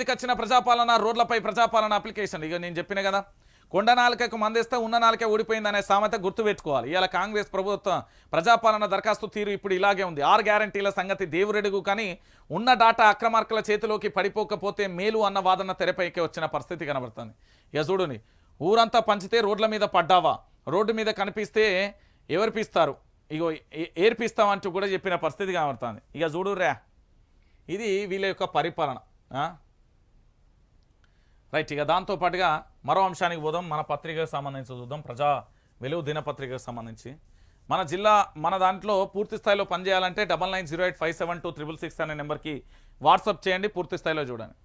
వచ్చిన ప్రజాపాలన రోడ్లపై ప్రజాపాలన అప్లికేషన్. ఇక నేను చెప్పిన కదా కొండ నాలుకకు మందేస్తే ఉన్న నాలుకే ఊడిపోయిందనే సామెత గుర్తుపెట్టుకోవాలి ఇవాళ కాంగ్రెస్ ప్రభుత్వం ప్రజాపాలన దరఖాస్తు తీరు ఇప్పుడు ఇలాగే ఉంది. ఆరు గ్యారంటీల సంగతి దేవురెడుగు కానీ ఉన్న డాటా అక్రమార్కుల చేతిలోకి పడిపోకపోతే మేలు అన్న వాదన తెరపైకి వచ్చిన పరిస్థితి కనబడుతుంది. ఇక చూడుని ఊరంతా పంచితే రోడ్ల మీద పడ్డావా? రోడ్డు మీద కనిపిస్తే ఎవరిపిస్తారు? ఇగో ఏ- ఏర్పిస్తామంటూ కూడా చెప్పిన పరిస్థితి కనబడుతుంది. ఇక చూడుర్రా ఇది వీళ్ళ యొక్క పరిపాలన రైట్ ఇక దాంతో పాటుగా మరో అంశానికి పోదాం. మన పత్రికకు సంబంధించి చూద్దాం. ప్రజా వెలుగు దినపత్రికకు సంబంధించి. మన జిల్లా మన దాంట్లో పూర్తి స్థాయిలో పనిచేయాలంటే double nine zero eight five seven two triple six అనే నెంబర్కి వాట్సాప్ చేయండి. పూర్తి స్థాయిలో చూడండి.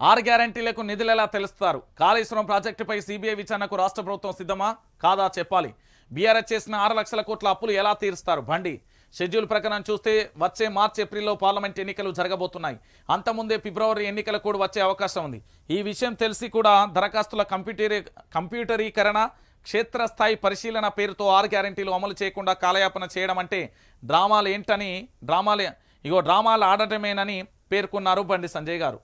ఆరు గ్యారంటీలకు నిధులు ఎలా తెలుస్తారు? కాళేశ్వరం ప్రాజెక్టుపై సిబిఐ విచారణకు రాష్ట్ర ప్రభుత్వం సిద్ధమా? కాదా చెప్పాలి. బీఆర్ఎస్ చేసిన ఆరు లక్షల కోట్ల అప్పులు ఎలా తీరుస్తారు? బండి షెడ్యూల్ ప్రకారం చూస్తే వచ్చే మార్చి ఏప్రిల్లో పార్లమెంట్ ఎన్నికలు జరగబోతున్నాయి. అంతకుముందే ఫిబ్రవరి ఎన్నికలు కూడా వచ్చే అవకాశం ఉంది. ఈ విషయం తెలిసి కూడా దరఖాస్తుల కంప్యూటరీ కంప్యూటరీకరణ క్షేత్రస్థాయి పరిశీలన పేరుతో ఆరు గ్యారంటీలు అమలు చేయకుండా కాలయాపన చేయడం అంటే డ్రామాలు ఏంటని డ్రామాలు ఇగో డ్రామాలు ఆడటమేనని పేర్కొన్నారు బండి సంజయ్ గారు.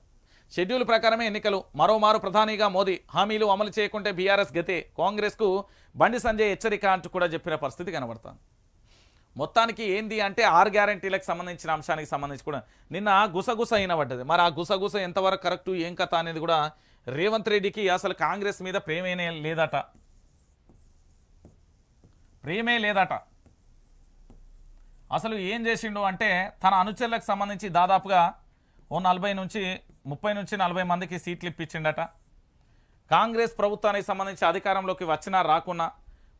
షెడ్యూల్ ప్రకారమే ఎన్నికలు. మరోమారు ప్రధానిగా మోదీ హామీలు అమలు చేయకుంటే బీఆర్ఎస్ గతే. కాంగ్రెస్కు బండి సంజయ్ హెచ్చరిక అంటూ కూడా చెప్పిన పరిస్థితి కనబడుతుంది. మొత్తానికి ఏంది అంటే ఆరు గ్యారంటీలకు సంబంధించిన అంశానికి సంబంధించి కూడా నిన్న గుసగుస అయినబడ్డది. మరి ఆ గుసగుస ఎంతవరకు కరెక్టు ఏం కథ అనేది కూడా రేవంత్ రెడ్డికి అసలు కాంగ్రెస్ మీద ప్రేమేనే లేదట. ప్రేమే లేదట. అసలు ఏం చేసిండు అంటే తన అనుచరులకు సంబంధించి దాదాపుగా ఓ నలభై నుంచి ముప్పై నుంచి నలభై మందికి సీట్లు ఇప్పించిండట. కాంగ్రెస్ ప్రభుత్వానికి సంబంధించి అధికారంలోకి వచ్చినా రాకున్నా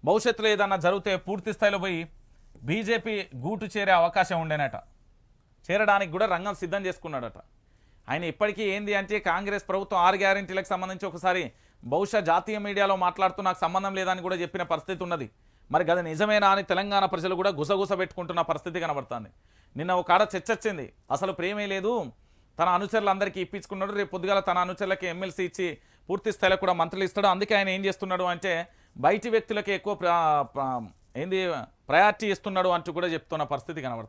భవిష్యత్తులో ఏదన్నా జరిగితే పూర్తి స్థాయిలో పోయి బీజేపీ గూటు చేరే అవకాశం ఉండేనట. చేరడానికి కూడా రంగం సిద్ధం చేసుకున్నాడట. ఆయన ఇప్పటికీ ఏంది అంటే కాంగ్రెస్ ప్రభుత్వం ఆరు గ్యారెంటీలకు సంబంధించి ఒకసారి బహుశా జాతీయ మీడియాలో మాట్లాడుతూ నాకు సంబంధం లేదని కూడా చెప్పిన పరిస్థితి ఉన్నది. మరి గది నిజమేనా అని తెలంగాణ ప్రజలు కూడా గుసగుస పెట్టుకుంటున్న పరిస్థితి కనబడుతుంది. నిన్న ఒక ఆడ చర్చ వచ్చింది అసలు ప్రేమే లేదు. తన అనుచరులందరికీ ఇప్పించుకున్నాడు. రేపు పొద్దుగాల తన అనుచరులకి ఎమ్మెల్సీ ఇచ్చి పూర్తి స్థాయిలో కూడా మంత్రులు ఇస్తాడు. అందుకే ఆయన ఏం చేస్తున్నాడు అంటే బయటి వ్యక్తులకి ఎక్కువ ప్రా- ఏంది? ప్రయారిటీ ఇస్తున్నాడు అంటూ కూడా చెప్తున్న పరిస్థితి కనబడుతుంది.